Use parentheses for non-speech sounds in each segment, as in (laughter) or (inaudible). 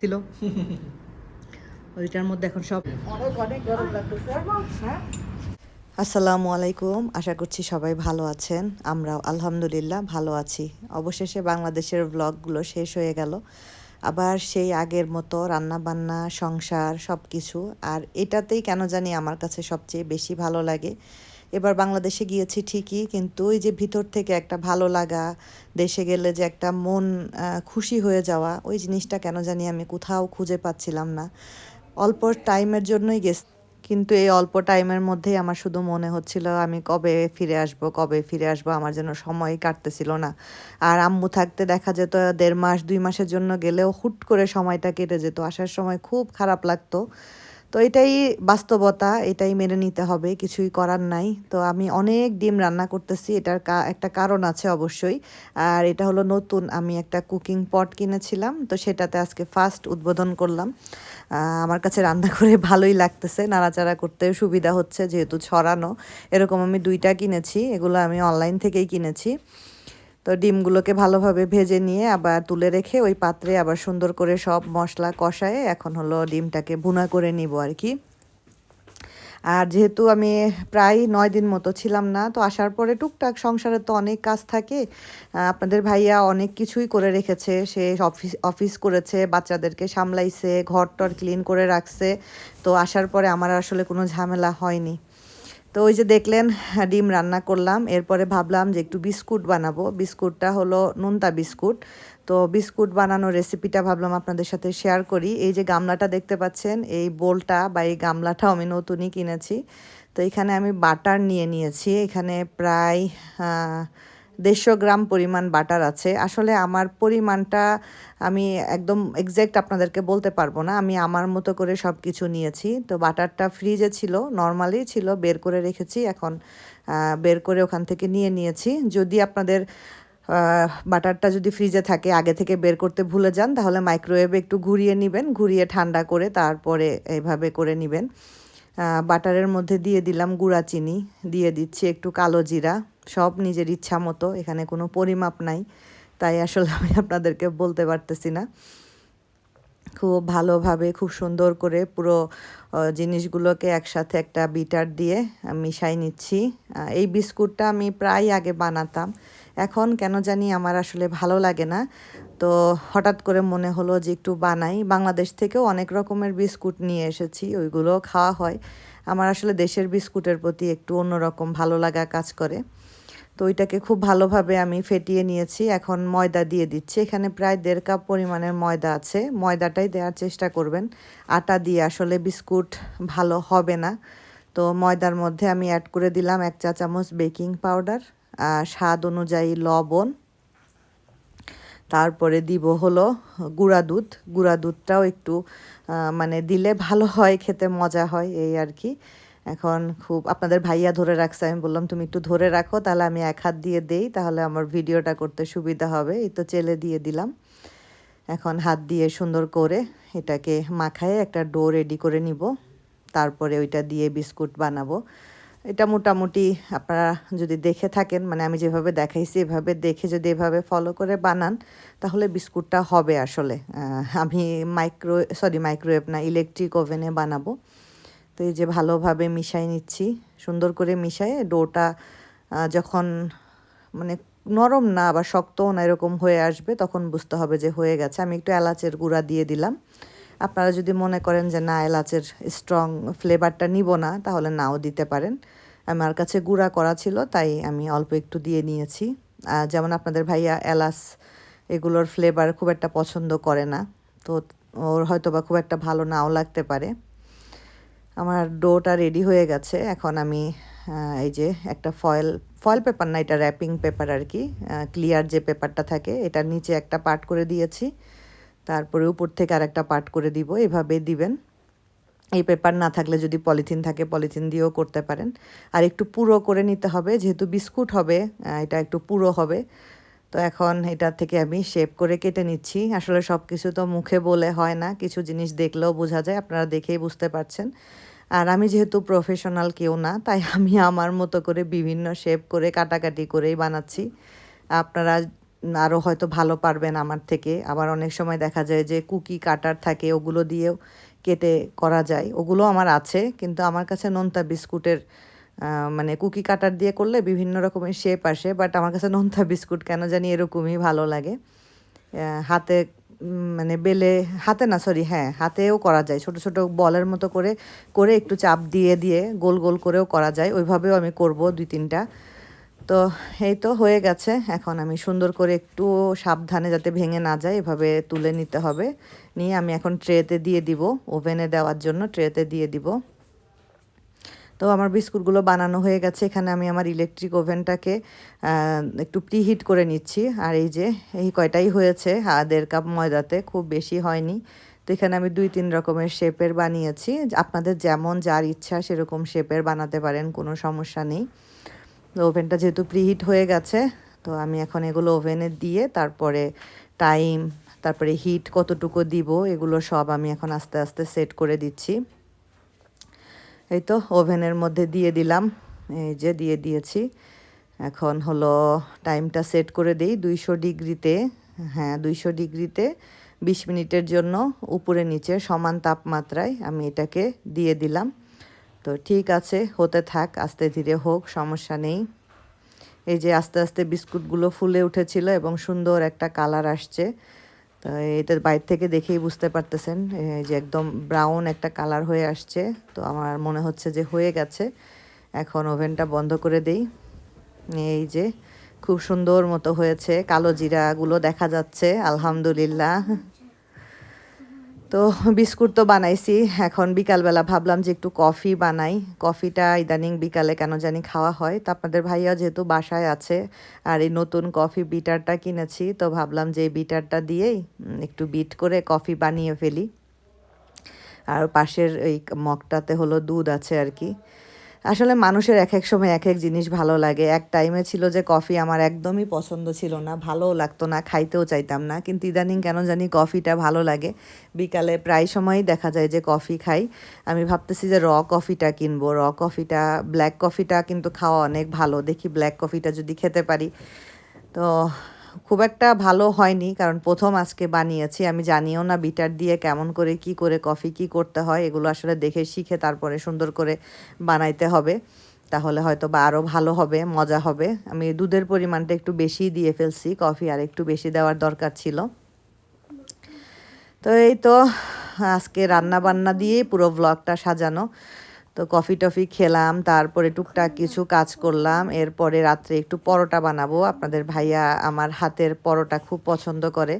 ছিল ওইটার মধ্যে এখন সব আসসালামু আলাইকুম, আশা করছি সবাই ভালো আছেন। আমরাও আলহামদুলিল্লাহ ভালো আছি। অবশেষে বাংলাদেশের ব্লগগুলো শেষ হয়ে গেল। আবার সেই আগের মতো রান্না বান্না সংসার সব কিছু আর এটাতেই কেন জানি আমার কাছে সবচেয়ে বেশি ভালো লাগে। এবার বাংলাদেশে গিয়েছি ঠিকই, কিন্তু ওই যে ভিতর থেকে একটা ভালো লাগা, দেশে গেলে যে একটা মন খুশি হয়ে যাওয়া, ওই জিনিসটা কেন জানি আমি কোথাও খুঁজে পাচ্ছিলাম না। অল্প টাইমের জন্যই গেছি, কিন্তু এই অল্প টাইমের মধ্যেই আমার শুধু মনে হচ্ছিল, আমি কবে ফিরে আসব, কবে ফিরে আসব, আমার জন্য সময় কাটতেছিল না। আর আম্মু থাকতে দেখা যেত, দেড় মাস, দুই মাসের জন্য গেলেও হুট করে সময়টা কেটে যেত। আসার সময় খুব খারাপ লাগতো তো এটাই বাস্তবতা, এটাই মেনে নিতে হবে, কিছুই করার নাই। তো আমি অনেক ডিম রান্না করতেছি, এটার একটা কারণ আছে অবশ্যই। আর এটা হলো নতুন, আমি একটা কুকিং পট কিনেছিলাম, তো সেটাতে আজকে ফার্স্ট উদ্বোধন করলাম। আমার কাছে রান্না করে ভালোই লাগতেছে, নাড়াচাড়া করতেও সুবিধা হচ্ছে যেহেতু ছড়ানো। এরকম আমি দুইটা কিনেছি, এগুলো আমি অনলাইন থেকেই কিনেছি। তো ডিমগুলোকে ভালোভাবে ভেজে নিয়ে আবার তুলে রেখে ওই পাত্রে আবার সুন্দর করে সব মশলা কষায়ে এখন হলো ডিমটাকে ভুনা করে নিব আর কি। আর যেহেতু আমি প্রায় নয় দিন মতো ছিলাম না, তো আসার পরে টুকটাক সংসারে তো অনেক কাজ থাকে আপনাদের ভাইয়া অনেক কিছুই করে রেখেছে, সে অফিস অফিস করেছে, বাচ্চাদেরকে সামলাইছে ঘর টর ক্লিন করে রাখছে, তো আসার পরে আমার আসলে কোনো ঝামেলা হয়নি। তো ওই যে দেখলেন, ডিম রান্না করলাম, এরপরে ভাবলাম যে একটু বিস্কুট বানাবো। বিস্কুটটা হলো নুনতা বিস্কুট। তো বিস্কুট বানানোর রেসিপিটা ভাবলাম আপনাদের সাথে শেয়ার করি। এই যে গামলাটা দেখতে পাচ্ছেন, এই বোলটা বা এই গামলাটাও আমি নতুনই কিনেছি। তো এখানে আমি বাটার নিয়ে নিয়েছি। এখানে প্রায় দেড়শো গ্রাম পরিমাণ বাটার আছে। আসলে আমার পরিমাণটা আমি একদম এক্স্যাক্ট আপনাদেরকে বলতে পারব না। আমি আমার মতো করে সব কিছু নিয়েছি। তো বাটারটা ফ্রিজে ছিল নর্মালি ছিল, বের করে রেখেছি। এখন বের করে ওখান থেকে নিয়ে নিয়েছি। যদি আপনাদের বাটারটা যদি ফ্রিজে থাকে, আগে থেকে বের করতে ভুলে যান, তাহলে মাইক্রোওয়েভে একটু ঘুরিয়ে নেবেন। ঘুরিয়ে ঠান্ডা করে তারপরে এইভাবে করে নেবেন। বাটারের মধ্যে দিয়ে দিলাম গুঁড়া চিনি। দিয়ে দিচ্ছি একটু কালো জিরা। সব নিজের ইচ্ছা মতো, এখানে কোনো পরিমাপ নাই, তাই আসলে আমি আপনাদেরকে বলতে পারতেছি না। খুব ভালোভাবে, খুব সুন্দর করে পুরো জিনিসগুলোকে একসাথে একটা বিটার দিয়ে মিশাই নিচ্ছি। এই বিস্কুটটা আমি প্রায় আগে বানাতাম, এখন কেন জানি আমার আসলে ভালো লাগে না। তো হঠাৎ করে মনে হলো যে একটু বানাই। বাংলাদেশ থেকেও অনেক রকমের বিস্কুট নিয়ে এসেছি ওইগুলো খাওয়া হয়। আমার আসলে দেশের বিস্কুটের প্রতি একটু অন্যরকম ভালো লাগা কাজ করে। তো ওইটাকে খুব ভালোভাবে আমি ফেটিয়ে নিয়েছি। এখন ময়দা দিয়ে দিচ্ছি। এখানে প্রায় দেড় কাপ পরিমাণের ময়দা আছে। ময়দাটাই দেওয়ার চেষ্টা করবেন। আটা দিয়ে আসলে বিস্কুট ভালো হবে না। তো ময়দার মধ্যে আমি অ্যাড করে দিলাম এক চা চামচ বেকিং পাউডার স্বাদ অনুযায়ী লবণ। তারপরে দিব হলো গুঁড়া দুধ। গুঁড়া দুধটাও একটু মানে দিলে ভালো হয়, খেতে মজা হয়, এই আর কি। এখন খুব আপনাদের ভাইয়া ধরে রাখছে, আমি বললাম, তুমি একটু ধরে রাখো, তাহলে আমি এক হাত দিয়ে দেই, তাহলে আমার ভিডিওটা করতে সুবিধা হবে। এই তো চেলে দিয়ে দিলাম। এখন হাত দিয়ে সুন্দর করে এটাকে মাখায় একটা ডো রেডি করে নিব। তারপরে ওইটা দিয়ে বিস্কুট বানাবো। এটা মোটামুটি আপনারা যদি দেখে থাকেন মানে আমি যেভাবে দেখাইছি, এভাবে দেখে যদি এভাবে ফলো করে বানান, তাহলে বিস্কুটটা হবে আসলে। আমি মাইক্রো সরি মাইক্রোওয়েভ না ইলেকট্রিক ওভেনে বানাবো। তো এই যে ভালোভাবে মিশাই নিচ্ছি, সুন্দর করে মিশাই ডোটা যখন মানে নরম না আবার শক্তও না এরকম হয়ে আসবে, তখন বুঝতে হবে যে হয়ে গেছে। আমি একটু এলাচের গুঁড়া দিয়ে দিলাম। আপনারা যদি মনে করেন যে না, এলাচের স্ট্রং ফ্লেভারটা নিব না, তাহলে নাও দিতে পারেন। আমার কাছে গুঁড়া করা ছিল, তাই আমি অল্প একটু দিয়ে নিয়েছি। যেমন আপনাদের ভাইয়া এলাচ এগুলোর ফ্লেভার খুব একটা পছন্দ করে না, তো ওর হয়তো বা খুব একটা ভালো নাও লাগতে পারে। আমার ডোটা রেডি হয়ে গেছে। এখন আমি এই যে একটা ফয়েল ফয়েল পেপার না, এটা র্যাপিং পেপার আর কি ক্লিয়ার যে পেপারটা থাকে এটার নিচে একটা পার্ট করে দিয়েছি। তারপরে উপর থেকে আর একটা পার্ট করে দিব, এভাবে দিবেন। এই পেপার না থাকলে যদি পলিথিন থাকে পলিথিন দিয়েও করতে পারেন। আর একটু পুরো করে নিতে হবে, যেহেতু বিস্কুট হবে এটা একটু পুরো হবে। তো এখন এটা থেকে আমি শেপ করে কেটে নিচ্ছি। আসলে সব কিছু তো মুখে বলে হয় না, কিছু জিনিস দেখলেও বোঝা যায়, আপনারা দেখেই বুঝতে পারছেন। আর আমি যেহেতু প্রফেশনাল কেউ না, তাই আমি আমার মতো করে বিভিন্ন শেপ করে কাটাকাটি করেই বানাচ্ছি। আপনারা আরও হয়তো ভালো পারবেন আমার থেকে। আবার অনেক সময় দেখা যায় যে কুকি কাটার থাকে, ওগুলো দিয়েও কেটে করা যায়। ওগুলো আমার আছে, কিন্তু আমার কাছে নোনতা বিস্কুটের মানে কুকি কাটার দিয়ে করলে বিভিন্ন রকমের শেপ আসে বাট আমার কাছে নোনতা বিস্কুট কেন জানি এরকমই ভালো লাগে। হাতে মানে বেলে, হাতে না সরি হ্যাঁ হাতেও করা যায়। ছোট ছোট বলের মতো করে করে একটু চাপ দিয়ে দিয়ে, গোল গোল করেও করা যায়। ওইভাবেও আমি করব দুই, তিনটা। তো এই তো হয়ে গেছে। এখন আমি সুন্দর করে একটু সাবধানে যাতে ভেঙে না যায়, এভাবে তুলে নিতে হবে। নিয়ে আমি এখন ট্রেতে দিয়ে দিব। ওভেনে দেওয়ার জন্য ট্রেতে দিয়ে দিব। তো আমার বিস্কুটগুলো বানানো হয়ে গেছে। এখানে আমি আমার ইলেকট্রিক ওভেনটাকে একটু প্রিহিট করে নিচ্ছি। আর এই যে, এই কয়টাই হয়েছে দেড় কাপ ময়দাতে, খুব বেশি হয়নি। তো এখানে আমি দুই তিন রকমের শেপের বানিয়েছি। আপনাদের যেমন যার ইচ্ছা সেরকম শেপের বানাতে পারেন, কোনো সমস্যা নেই। তো ওভেনটা যেহেতু প্রিহিট হয়ে গেছে, তো আমি এখন এগুলো ওভেনে দিয়ে তারপরে টাইম তারপরে হিট কতটুকু দিব, এগুলো সব আমি এখন আস্তে আস্তে সেট করে দিচ্ছি। এই তো ওভেনের মধ্যে দিয়ে দিলাম, এই যে দিয়ে দিয়েছি। এখন হলো টাইমটা সেট করে দিই দুইশো ডিগ্রিতে হ্যাঁ দুইশো ডিগ্রিতে বিশ মিনিটের জন্য উপরে নিচে সমান তাপমাত্রায় আমি এটাকে দিয়ে দিলাম। তো ঠিক আছে, হতে থাক, আস্তে ধীরে হোক, সমস্যা নেই। এই যে আস্তে আস্তে বিস্কুটগুলো ফুলে উঠেছিল এবং সুন্দর একটা কালার আসছে। তো এটা বাইরে থেকে দেখেই বুঝতে পারতেছেন যে একদম ব্রাউন একটা কালার হয়ে আসছে। তো আমার মনে হচ্ছে যে হয়ে গেছে। এখন ওভেনটা বন্ধ করে দেই। এই যে খুব সুন্দর মতো হয়েছে। কালো জিরাগুলো দেখা যাচ্ছে, আলহামদুলিল্লাহ। তো বিস্কুট তো বানাইছি। এখন বিকালবেলা ভাবলাম যে একটু কফি বানাই। কফিটা ইদানিং বিকালে কেন জানি খাওয়া হয়। তো আপনাদের ভাইয়া যেহেতু বাসায় আছে আর এই নতুন কফি বিটারটা কিনেছি, তো ভাবলাম যে এই বিটারটা দিয়েই একটু বিট করে কফি বানিয়ে ফেলি। আর পাশের এই মগটাতে হলো দুধ আছে আর কি। আসলে মানুষের এক এক সময় এক এক জিনিস ভালো লাগে। এক টাইমে ছিল যে কফি আমার একদমই পছন্দ ছিল না, ভালোও লাগতো না, খাইতেও চাইতাম না। কিন্তু ইদানিং কেন জানি কফিটা ভালো লাগে। বিকালে প্রায় সময়ই দেখা যায় যে কফি খাই। আমি ভাবতেছি যে র কফিটা কিনবো। র কফিটা ব্ল্যাক কফিটা কিন্তু খাওয়া অনেক ভালো। দেখি ব্ল্যাক কফিটা যদি খেতে পারি। তো খুব একটা ভালো হয়নি, কারণ প্রথম আজকে বানিয়েছি, আমি জানিও না বিটার দিয়ে কেমন করে, কি করে কফি, কি করতে হয়, এগুলো আসলে দেখে শিখে তারপরে সুন্দর করে বানাইতে হবে। তাহলে হয়তো বা আরও ভালো হবে, মজা হবে। আমি দুধের পরিমাণটা একটু বেশি দিয়ে ফেলছি, কফি আর একটু বেশি দেওয়ার দরকার ছিল। তো এই তো, আজকে রান্না বান্না দিয়ে পুরো ব্লগটা সাজানো। তো কফি টফি খেলাম, তারপরে টুকটাক কিছু কাজ করলাম। এরপরে রাত্রে একটু পরোটা বানাবো। আপনাদের ভাইয়া আমার হাতের পরোটা খুব পছন্দ করে।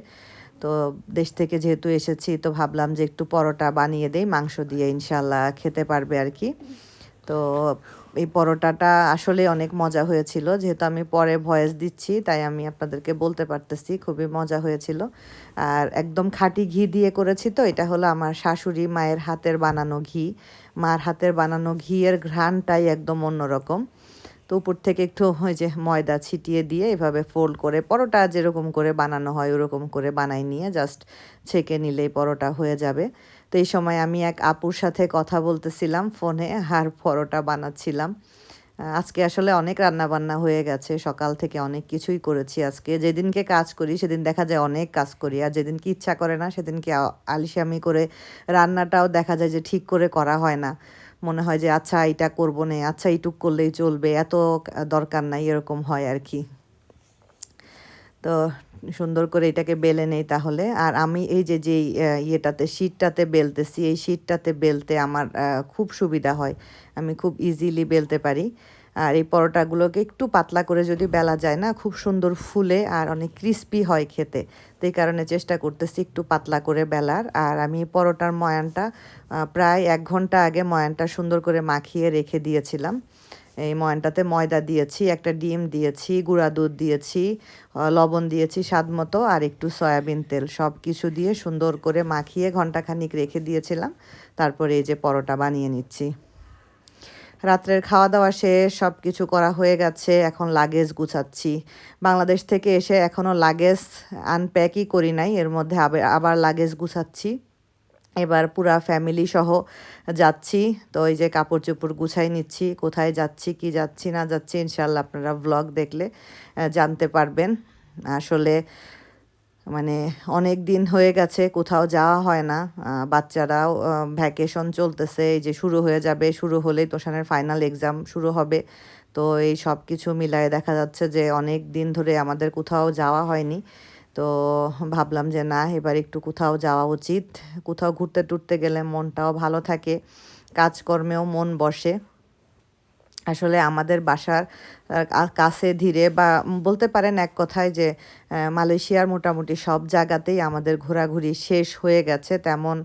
তো দেশ থেকে যেহেতু এসেছি, তো ভাবলাম যে একটু পরোটা বানিয়ে দেই, মাংস দিয়ে ইনশাল্লাহ খেতে পারবে আর কি। তো এই পরোটাটা আসলে অনেক মজা হয়েছিল। যেহেতু আমি পরে ভয়েস দিচ্ছি, তাই আমি আপনাদেরকে বলতে পারতেছি, খুবই মজা হয়েছিল। আর একদম খাঁটি ঘি দিয়ে করেছি তো, এটা হলো আমার শাশুড়ি মায়ের হাতের বানানো ঘি। মার হাতের বানানো ঘিয়ের ঘ্রাণটাই একদম অন্যরকম। তো উপর থেকে একটু ওই যে ময়দা ছিটিয়ে দিয়ে এভাবে ফোল্ড করে, পরোটা যেরকম করে বানানো হয়, ওরকম করে বানাই নিয়ে জাস্ট ছেঁকে নিলেই পরোটা হয়ে যাবে। তো এই সময় আমি এক আপুর সাথে কথা বলতেছিলাম, ফোনে আর পরোটা বানাচ্ছিলাম। আজকে আসলে অনেক রান্না বান্না হয়ে গেছে, সকাল থেকে অনেক কিছুই করেছি আজকে। যেদিনকে কাজ করি, সেদিন দেখা যায় অনেক কাজ করি, আর যেদিনকে ইচ্ছা করে না, সেদিনকে আলিশামি করে রান্নাটাও দেখা যায় যে ঠিক করে করা হয় না। মনে হয় যে আচ্ছা এটা করব না আচ্ছা এইটুক করলেই চলবে, এত দরকার নাই, এরকম হয় আর কি। তো সুন্দর করে এটাকে বেলে নেই তাহলে। আর আমি এই যে, যেই ইয়েটাতে, শীটটাতে বেলতেছি, এই শীটটাতে বেলতে আমার খুব সুবিধা হয়। আমি খুব ইজিলি বেলতে পারি। আর এই পরোটাগুলোকে একটু পাতলা করে যদি বেলা যায় না, খুব সুন্দর ফুলে আর অনেক ক্রিস্পি হয় খেতে। তো এই কারণে চেষ্টা করতেছি একটু পাতলা করে বেলার। আর আমি পরোটার ময়ানটা প্রায় এক ঘণ্টা আগে ময়ানটা সুন্দর করে মাখিয়ে রেখে দিয়েছিলাম। এই ময়নটাতে ময়দা দিয়েছি, একটা ডিম দিয়েছি, গুঁড়া দুধ দিয়েছি লবণ দিয়েছি স্বাদ মতো আর একটু সয়াবিন তেল। সব কিছু দিয়ে সুন্দর করে মাখিয়ে ঘন্টাখানিক রেখে দিয়েছিলাম। তারপরে এই যে পরোটা বানিয়ে নিচ্ছি। রাত্রের খাওয়া দাওয়া শেষ সব কিছু করা হয়ে গেছে, এখন লাগেজ গুছাচ্ছি। বাংলাদেশ থেকে এসে এখনও লাগেজ আনপ্যাকই করি নাই, এর মধ্যে আবার আবার লাগেজ গুছাচ্ছি। এবার পুরা ফ্যামিলি সহ যাচ্ছি। তো এই যে কাপড় চোপড় গুছাই নিচ্ছি, কোথায় যাচ্ছি, কি যাচ্ছি, না যাচ্ছি ইনশাল্লাহ আপনারা ব্লগ দেখলে জানতে পারবেন। আসলে মানে অনেক দিন হয়ে গেছে, কোথাও যাওয়া হয় না। বাচ্চারাও ভ্যাকেশন চলতেছে, এই যে শুরু হয়ে যাবে, শুরু হলেই তোষানের ফাইনাল এক্সাম শুরু হবে। তো এই সব কিছু মিলায়ে দেখা যাচ্ছে যে অনেক দিন ধরে আমাদের কোথাও যাওয়া হয়নি। তো ভাবলাম যে না, এবার একটু কোথাও যাওয়া উচিত। কোথাও ঘুরতে টুরতে গেলে মনটাও ভালো থাকে, কাজকর্মেও মন বসে। আসলে আমাদের বাসার কাছে ধীরে বা বলতে পারেন এক কথায় যে মালয়েশিয়ার মোটামুটি সব জায়গাতেই আমাদের ঘোরাঘুরি শেষ হয়ে গেছে। তেমন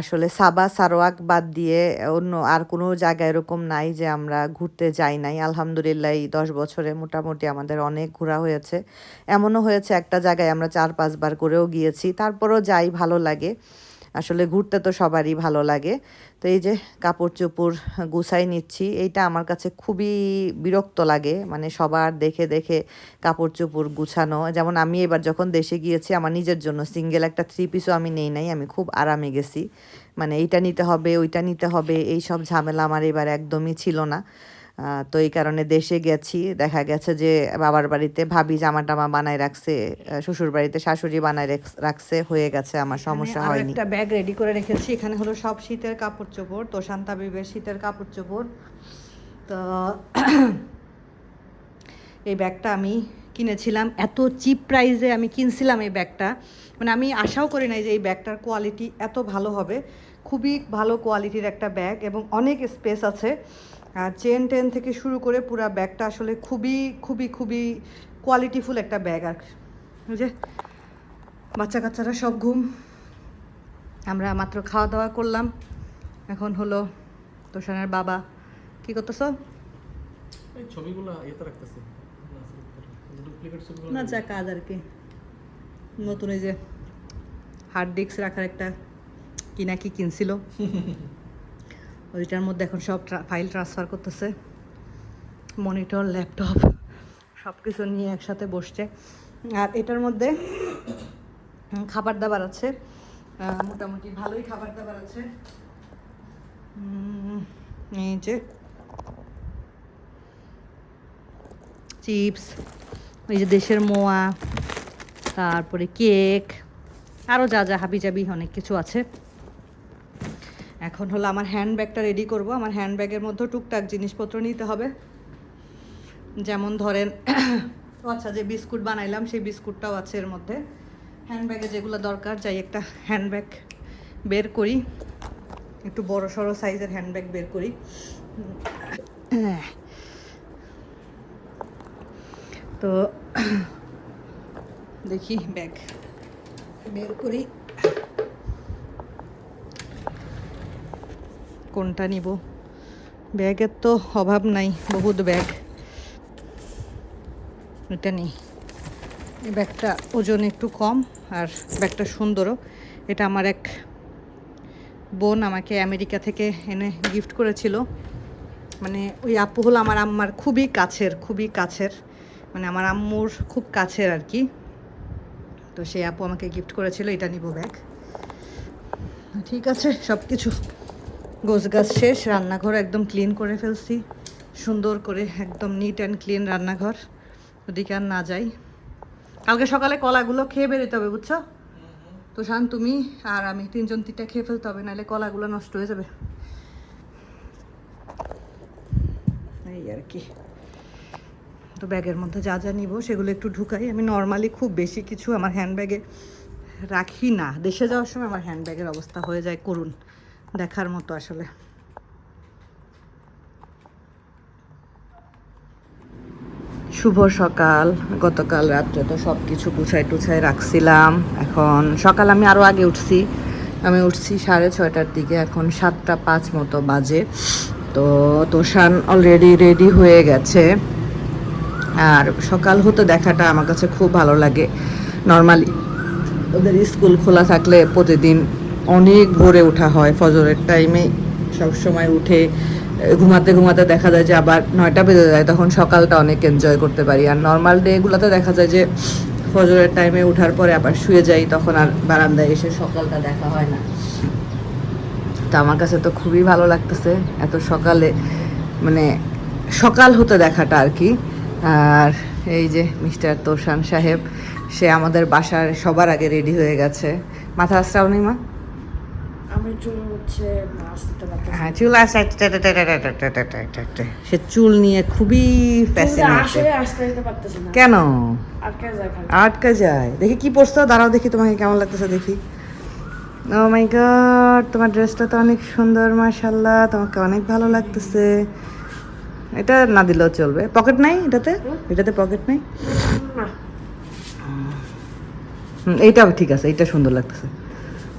আসলে সাবা, সারোয়াক বাদ দিয়ে অন্য আর কোনো জায়গা এরকম নাই যে আমরা ঘুরতে যাই নাই। আলহামদুলিল্লাহ এই দশ বছরে মোটামুটি আমাদের অনেক ঘোরা হয়েছে। এমনও হয়েছে একটা জায়গায় আমরা চার পাঁচবার করেও গিয়েছি। তারপরও যাই ভালো লাগে। আসলে ঘুরতে তো সবারই ভালো লাগে। তো এই যে কাপড় চোপড় গুছাই নিচ্ছি, এইটা আমার কাছে খুবই বিরক্ত লাগে। মানে সবার দেখে দেখে কাপড় চোপড় গুছানো। যেমন আমি এবার যখন দেশে গিয়েছি, আমার নিজের জন্য সিঙ্গেল একটা থ্রি পিসও আমি নেই নাই, আমি খুব আরামে গেছি। মানে এইটা নিতে হবে, ওইটা নিতে হবে এই সব ঝামেলা আমার এবার একদমই ছিল না। তো এই কারণে দেশে গেছি। দেখা গেছে যে বাবার বাড়িতে ভাবি জামা টামা বানায় রাখছে শ্বশুর বাড়িতে শাশুড়ি বানায় রাখ- রাখছে হয়ে গেছে আমার সমস্যা হয়নি। একটা ব্যাগ রেডি করে রেখেছি এখানে হলো সব শীতের কাপড় চোপড় তো শান্তা বিবের শীতের কাপড় চোপড়। তো (coughs) এই ব্যাগটা আমি কিনেছিলাম। এত চিপ প্রাইসে আমি কিনছিলাম এই ব্যাগটা মানে আমি আশাও করি নাই যে এই ব্যাগটার কোয়ালিটি এত ভালো হবে। খুবই ভালো কোয়ালিটির একটা ব্যাগ এবং অনেক স্পেস আছে। চেন টেন থেকে শুরু করে পুরো ব্যাগটা আসলে খুবই খুবই খুবই কোয়ালিটিফুল একটা ব্যাগ আর। যে বাচ্চা কাচ্চারা সব ঘুম। আমরা মাত্র খাওয়া দাওয়া করলাম। এখন হলো তোষানের বাবা। কি করতেছ? ছবিগুলো রাখতেছি। না যা কাজ আর কি। নতুন এই যে হার্ড ডিস্ক রাখার একটা কি না কি কিনছিল। (laughs) ওইটার মধ্যে এখন সব ফাইল ট্রান্সফার করতেছে। মনিটর ল্যাপটপ সব কিছু নিয়ে একসাথে বসছে। আর এটার মধ্যে খাবার দাবার আছে। মোটামুটি ভালোই খাবার দাবার আছে। এই যে চিপস ওই যে দেশের মোয়া, তারপরে কেক আরও যা যা হাবি জাবি অনেক কিছু আছে। এখন হলো আমার হ্যান্ড ব্যাগটা রেডি করব। আমার হ্যান্ড ব্যাগের মধ্যে টুকটাক জিনিসপত্র নিতে হবে। যেমন ধরেন (coughs) আচ্ছা যে বিস্কুট বানাইলাম, সেই বিস্কুটটাও আছে এর মধ্যে। হ্যান্ড ব্যাগে যেগুলো দরকার, যাই একটা হ্যান্ড ব্যাগ বের করি। একটু বড় সড়ো সাইজের হ্যান্ড ব্যাগ বের করি। তো, (coughs) দেখি ব্যাগ বের করি। কোনটা নিব? ব্যাগের তো অভাব নাই, বহুত ব্যাগ। এটা নেই। এই ব্যাগটা ওজন একটু কম আর ব্যাগটা সুন্দরও। এটা আমার এক বোন আমাকে আমেরিকা থেকে এনে গিফট করেছিল। মানে ওই আপু হলো আমার আম্মার খুবই কাছের খুবই কাছের। মানে আমার আম্মুর খুব কাছের আর কি। তো সেই আপু আমাকে গিফট করেছিল, এটা নিব ব্যাগ। ঠিক আছে সব কিছু গোছ গাছ শেষ, রান্নাঘর একদম ক্লিন করে ফেলছি। সুন্দর করে একদম নিট অ্যান্ড ক্লিন রান্নাঘর। ওদিকে আর না যাই। কালকে সকালে কলাগুলো খেয়ে বেরোতে হবে, বুঝছ? তো শান তুমি আর আমি তিনজন তিনটা খেয়ে ফেলতে হবে, নাহলে কলাগুলো নষ্ট হয়ে যাবে। এই আর কি। তো ব্যাগের মধ্যে যা যা নিব, সেগুলো একটু ঢুকাই। আমি নর্মালি খুব বেশি কিছু আমার হ্যান্ডব্যাগে রাখি না। দেশে যাওয়ার সময় আমার হ্যান্ডব্যাগের অবস্থা হয়ে যায় করুন। দেখার মতো আসলে। শুভ সকাল। গতকাল রাত্রে তো সব কিছু গুছাই টুছাই রাখছিলাম। এখন সকাল আমি আরও আগে উঠছি। আমি উঠছি সাড়ে ছয়টার দিকে, এখন সাতটা পাঁচ মতো বাজে। তো তোষান অলরেডি রেডি হয়ে গেছে। আর সকাল হতে দেখাটা আমার কাছে খুব ভালো লাগে। নর্মালি ওদের স্কুল খোলা থাকলে প্রতিদিন অনেক ভোরে ওঠা হয়, ফজরের টাইমে সবসময় উঠে ঘুমাতে ঘুমাতে দেখা যায় যে আবার নয়টা বেজে যায়, তখন সকালটা অনেক এনজয় করতে পারি। আর নর্মাল ডেগুলোতে দেখা যায় যে ফজরের টাইমে ওঠার পরে আবার শুয়ে যাই, তখন আর বারান্দায় এসে সকালটা দেখা হয় না। তো আমার কাছে তো খুবই ভালো লাগতেছে এত সকালে মানে সকাল হতে দেখাটা আর কি। আর এই যে মিস্টার তোষান সাহেব, সে আমাদের বাসার সবার আগে রেডি হয়ে গেছে। মাথা আসরাও মা? আমি চুল হচ্ছে আসতে পারতেছি হ্যাঁ চুল আসে সে চুল নিয়ে খুবই ফ্যাসিনেটেড কেন? আটকে যায় আটকা যায়। দেখি কি পরছো দাঁড়াও দেখি তোমাকে কেমন লাগতেছে দেখি। ও মাই গড তোমার ড্রেসটা তো অনেক সুন্দর মাশাল্লাহ তোমাকে অনেক ভালো লাগতেছে। এটা না দিলেও চলবে। পকেট নাই এটাতে? এটাতে পকেট নাই? এইটাও ঠিক আছে এইটা সুন্দর লাগতেছে।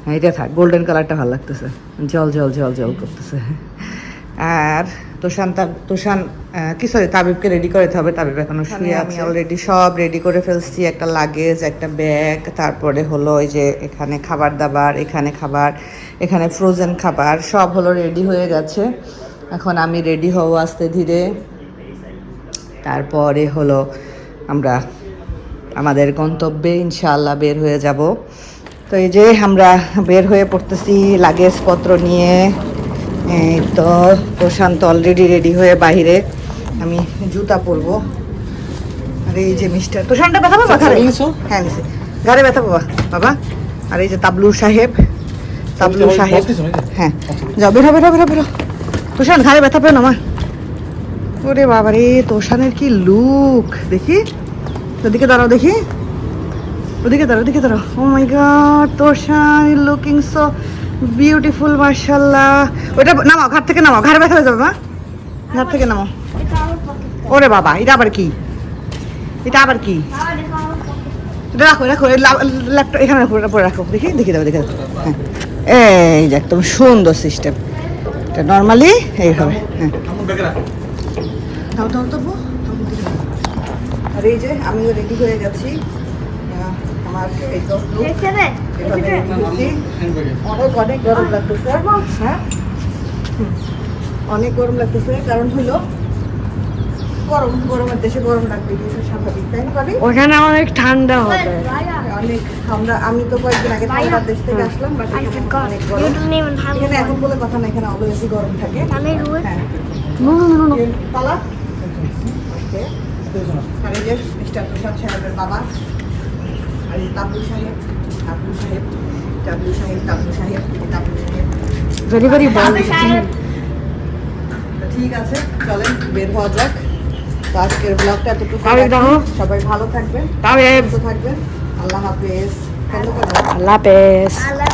হ্যাঁ এটা থাক গোল্ডেন কালারটা ভালো লাগতেছে। জল জল জল জল করতেছে। আর তোষান তোষান কি সরি তাবিবকে রেডি করে হবে তাবিব এখনও শুয়ে আমি অলরেডি সব রেডি করে ফেলছি একটা লাগেজ একটা ব্যাগ তারপরে হলো ওই যে এখানে খাবার দাবার এখানে খাবার এখানে ফ্রোজেন খাবার সব হলো রেডি হয়ে গেছে। এখন আমি রেডি হব আস্তে ধীরে। তারপরে হলো আমরা আমাদের গন্তব্যে ইনশাআল্লাহ বের হয়ে যাব। তো এই যে আমরা বের হয়ে পড়তেছি লাগেজপত্র নিয়ে। এই তো প্রশান্ত অলরেডি রেডি হয়ে বাইরে। আমি জুতা পরবো। আর এই যে মিস্টার প্রশান্ত ব্যথা ঘাড়ে নিয়েছো? হ্যাঁ নিছি। ঘাড়ে ব্যথা পাবা? বাবা আর এই যে তাবলু সাহেব। তাবলু সাহেব হ্যাঁ। যাও বেরো বেরো বেরো বেরো প্রশান্ত ঘাড়ে ব্যথা পেও না মা। ওরে বাবা রে তোষানের কি লুক দেখি। ওদিকে দাঁড়াও দেখি। ওদিকে দাঁড়াও ওদিকে দাঁড়াও। ও my god Toshan looking so beautiful মার্শাল্লাহ ওটা নামাও ঘাট থেকে নামাও ঘাড়ে ব্যথা হয়ে যাবে মা। ঘাট থেকে নামাও। ওরে বাবা এটা আবার কি? এটা আবার কি? এটা রাখো রাখো ল্যাপটপ এখানে রাখো পরে রাখো। দেখি দেখি দাও দেখি হ্যাঁ। এই যে একদম সুন্দর সিস্টেম এটা নর্মালি এইভাবে হ্যাঁ। দাও দাও তো বউ, দাও, দিকে দাও। আর এই যে আমিও রেডি হয়ে গেছি। এই তো অনেক অনেক গরম লাগতেছে। হ্যাঁ? অনেক গরম লাগতেছে কারণ হলো গরম গরমের দেশে গরম লাগবে স্বাভাবিক তাই না ওখানে অনেক ঠান্ডা হবে। অনেক আমরা আমি তো কয়েকদিন আগে ঠান্ডার দেশ থেকে আসলাম বাট অনেক গরম। এখানে এখন বলে কথা না এখানে অলওয়েজই গরম থাকে? হ্যাঁ। No, no, no, no. তালা আর এই যে মিস্টার প্রসাদ সাহেবের বাবা। আর তাবলু সাহেব তাবলু সাহেব তাবলু সাহেব তাবলু সাহেব তাবলু সাহেব. ঠিক আছে চলেন বের হওয়া যাক। তো আজকের ব্লগটা এতটুকু সবাই ভালো থাকবেন সুস্থ থাকবেন। আল্লাহ হাফেজ। আল্লাহ হাফেজ। আল্লাহ হাফেজ।